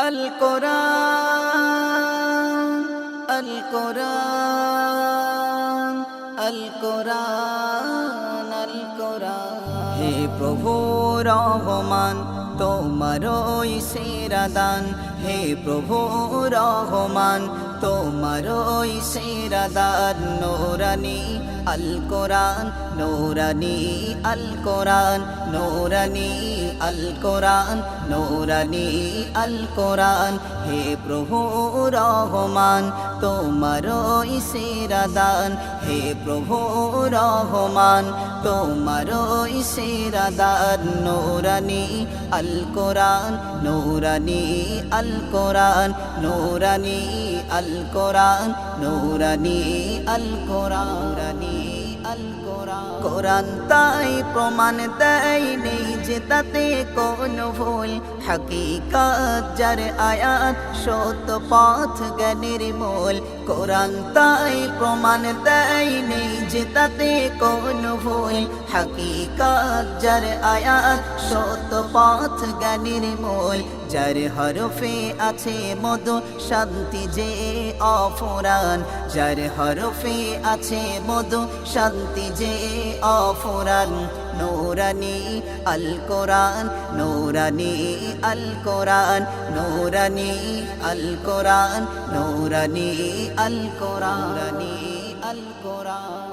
আল কোরআন আল কোরআন আল আল হে প্রভু রহমান, তোমারই সেরা দান হে প্রভু রহমান তোমারই সেরা দান নোরানি আল কোরআন, নোরানি আল কোরআন, নোরানি আল কোরআন, নোরানি আল কোরআন। হে প্রভু রহমান তোমারই সেরা দান হে প্রভু রহমান তোমারই সেরা দান নোরানি আল কোরআন, নোরানি আল কোরআন, নোরানি আল কোরআন নোরানি আল কোরআন আল কোরআন কোরআন তাই প্রমাণ দেয় নেই যে তাতে কোনো ভুল। হাকিকাত যার আয়াত সত্য পথ জ্ঞানের মূল। কোরআন তাই প্রমাণ দেয় নেই যে তাতে কোনো ভুল। হাকিকাত যার আয়াত সত্য পথ জ্ঞানের মূল, যার হরফে আছে মধু শান্তি যে অফুরান, যার হরফে আছে মধু শান্তি যে অফুরান। নোরানি আল কোরআন নোরানি আল কোরআন নোরানি আল কোরআন নোরানি আল কোরআনি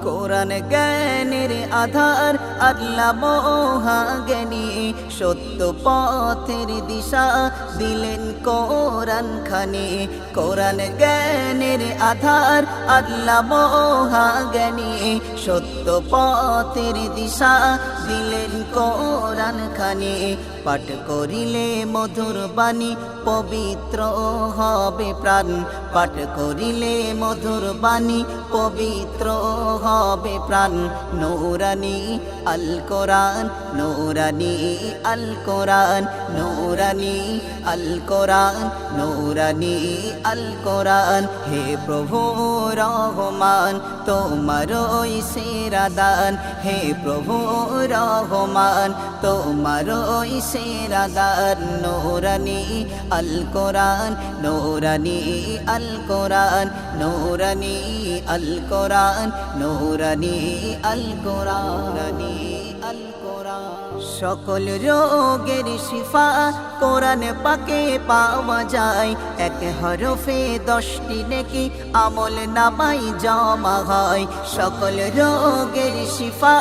কোরআন। জ্ঞানের আধার, আল্লাহ মোহা জ্ঞানী সত্য পথের দিশা দিলেন কোরআন খানি। কোরআন জ্ঞানের আধার, আল্লাহ মোহা জ্ঞানী সত্য পথের দিশা দিলেন কোরআন খানি। পাঠ করিলে মধুর বাণী পবিত্র হবে প্রাণ। পাঠ করিলে মধুর বাণী পবিত্র হবে প্রাণ। নৌরানি আল কোরআন নৌরানি আল কোরআন নৌরানি আল কোরআন নৌরানি আল কোরআন, হে প্রভু রহমান তোমারই সেরা দান হে প্রভু রহমান তোমারই সেরা দান নৌরানি আল কোরআন, নৌরানি আল কোরআন, নৌরানি আল কোরআন, নৌরানি আল কোরআন। সকল রোগের শিফা কোরআন পাকে পাওয়া যায়। এক হরফে দশটি নেকি আমল নামাই জমা হয়। সকল রোগের শিফা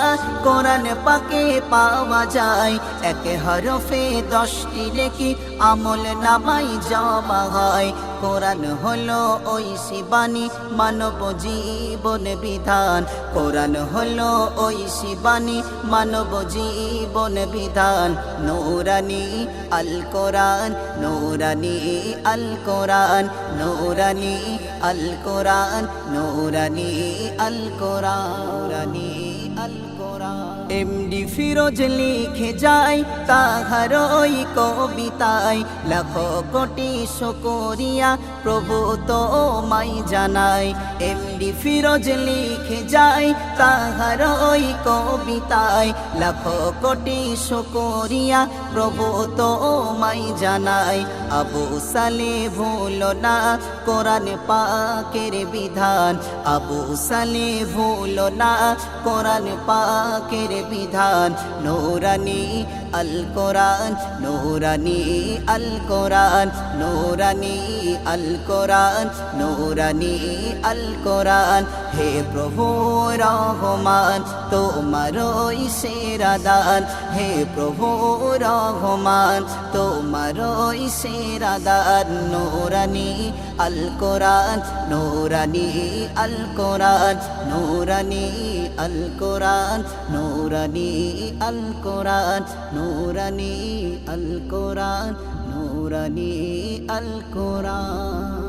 কোরআন পাকে পাওয়া যায়। এক হরফে দশটি নেকি আমল নামাই জমা হয়। কোরআন হলো ওই শিবানী মানব জীবন বিধান। কোরআন হলো ওই শিবানী মানব জীবন বিধান, নৌরানি আল কোরআন, নৌরানি আল কোরআন, নৌরানি আল কোরআন, নৌরানি আল কোরআনি আল কোরআন এমডি ফিরোজ লিখে যায় তাহার ওই কবিতায় লাখ কোটি শকরিয়া প্রভু তো মাই জানাই এমডি ফিরোজ লিখে যায় তাহার ওই কবিতায় লাখ কোটি শকরিয়া প্রভু তো মাই জানাই আবু সালে ভুল না কোরআন পাকের বিধান আবু সালে ভুল না কোরআন পাকের বিধান, নোরানি আল কোরআন, নোরানি আল কোরআন, নোরানি আল কোরআন, নোরানি আল কোরআন। হে প্রভু রহমান তোমারই সেরা দান। হে প্রভু রহমান তোমারই সেরা দান। নোরানি আল কোরআন, নোরানি আল কোরআন, নোরানি আল কোরআন নৌরানি আল কোরআন নৌরানি আল কোরআন নৌরানি আল কোরআন